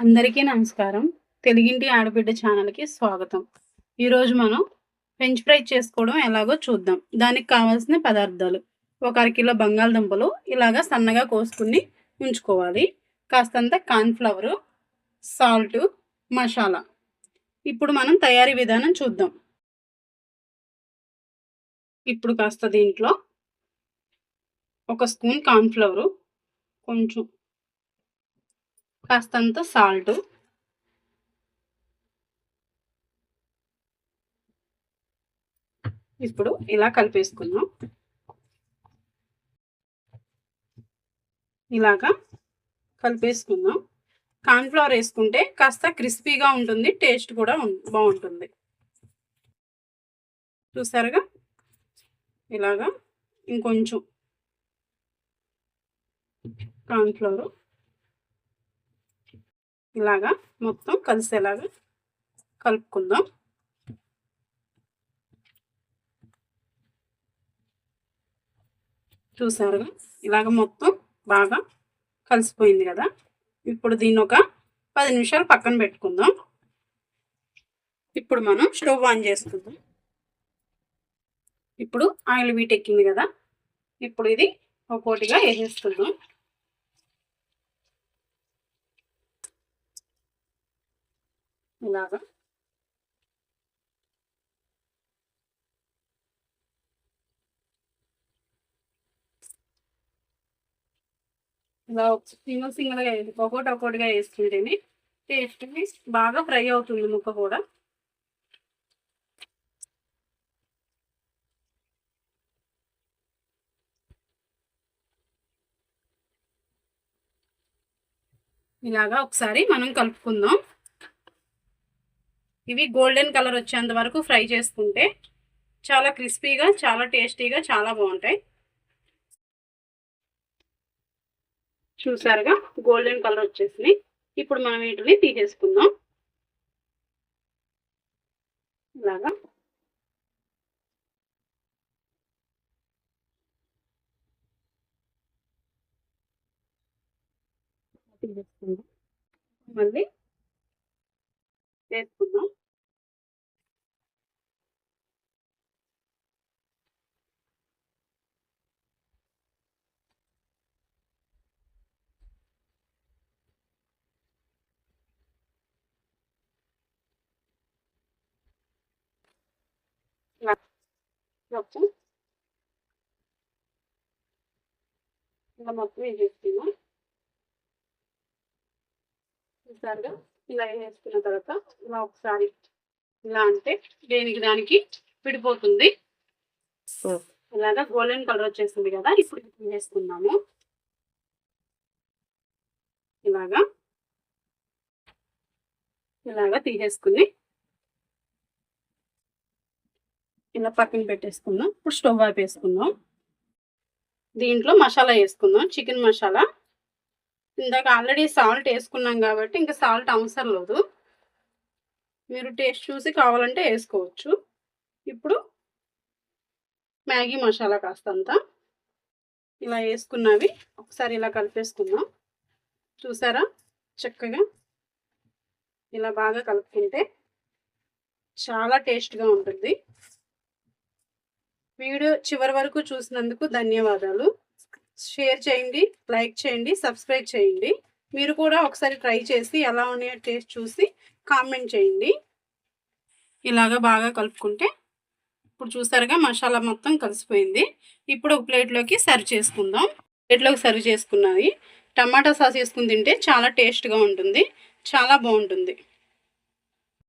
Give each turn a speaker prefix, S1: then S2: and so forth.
S1: అందరికీ నమస్కారం. తెలుగింటి ఆడబిడ్డ ఛానల్కి స్వాగతం. ఈరోజు మనం ఫ్రెంచ్ ఫ్రై చేసుకోవడం ఎలాగో చూద్దాం. దానికి కావాల్సిన పదార్థాలు. ఒక అరకిలో బంగాళదుంపలు ఇలాగా సన్నగా కోసుకుని ఉంచుకోవాలి. కాస్తంత కార్న్ఫ్లవరు సాల్ట్ మసాలా. ఇప్పుడు మనం తయారీ విధానం చూద్దాం. ఇప్పుడు కాస్త దీంట్లో ఒక స్పూన్ కార్న్ఫ్లవరు కొంచెం కాస్తంత సాల్ట్. ఇప్పుడు ఇలా కలిపేసుకుందాం. ఇలాగా కలిపేసుకుందాం. కార్న్ఫ్లవర్ వేసుకుంటే కాస్త క్రిస్పీగా ఉంటుంది టేస్ట్ కూడా బాగుంటుంది. చూసారుగా? ఇలాగా ఇంకొంచెం కార్న్ఫ్లవర్ ఇలాగా మొత్తం కలిసేలాగా కలుపుకుందాం. చూసారుగా ఇలాగ మొత్తం బాగా కలిసిపోయింది కదా? ఇప్పుడు దీన్ని ఒక పది నిమిషాలు పక్కన పెట్టుకుందాం. ఇప్పుడు మనం స్టవ్ ఆన్ చేసుకుందాం. ఇప్పుడు ఆయిల్ వీటెక్కింది కదా? ఇప్పుడు ఇది ఒక్కోటిగా వేసేసుకుందాం. ఇలాగా. ఇలా సింగిల్ సింగిల్గా వేసి ఒక్కొక్కటి ఒక్కొక్కటిగా వేసుకుంటేనే టేస్ట్ బాగా ఫ్రై అవుతుంది ముక్క కూడా. ఇలాగా ఒకసారి మనం కలుపుకుందాం. ఇవి గోల్డెన్ కలర్ వచ్చేంత వరకు ఫ్రై చేసుకుంటే చాలా క్రిస్పీగా చాలా టేస్టీగా చాలా బాగుంటాయి. చూసారుగా? గోల్డెన్ కలర్ వచ్చేసింది. ఇప్పుడు మనం వీటిని తీసేసుకుందాం. ఇలాగా. తీసేసుకుందాం. మళ్ళీ వేసుకుందాం మొత్తం ఇలా మొత్తం వేసేస్తున్నాం చూసారుగా? ఇలా వేసుకున్న తర్వాత ఇలా ఒకసారి ఇలా అంటే దేనికి దానికి విడిపోతుంది. ఇలాగా గోల్డెన్ కలర్ వచ్చేసింది కదా ఇప్పుడు వేసుకుందాము. ఇలాగా. ఇలాగా తీసేసుకుని ఇలా పక్కన పెట్టేసుకుందాం. ఇప్పుడు స్టవ్ వైపు వేసుకుందాం దీంట్లో మసాలా వేసుకుందాం. చికెన్ మసాలా. ఇందాక ఆల్రెడీ సాల్ట్ వేసుకున్నాం కాబట్టి ఇంకా సాల్ట్ అవసరం లేదు. మీరు టేస్ట్ చూసి కావాలంటే వేసుకోవచ్చు. ఇప్పుడు మ్యాగీ మసాలా కాస్తంత ఇలా వేసుకున్నవి ఒకసారి ఇలా కలిపేసుకుందాం. చూసారా? చక్కగా ఇలా బాగా కలుపుకుంటే చాలా టేస్ట్గా ఉంటుంది. వీడియో చివరి వరకు చూసినందుకు ధన్యవాదాలు. షేర్ చేయండి లైక్ చేయండి సబ్స్క్రైబ్ చేయండి. మీరు కూడా ఒకసారి ట్రై చేసి ఎలా ఉన్నాయో టేస్ట్ చూసి కామెంట్ చేయండి. ఇలాగ బాగా కలుపుకుంటే ఇప్పుడు చూసారుగా మసాలా మొత్తం కలిసిపోయింది. ఇప్పుడు ఒక ప్లేట్లోకి సర్వ్ చేసుకుందాం. ప్లేట్లోకి సర్వ్ చేసుకున్నది టమాటా సాస్ వేసుకుని తింటే చాలా టేస్ట్గా ఉంటుంది. చాలా బాగుంటుంది.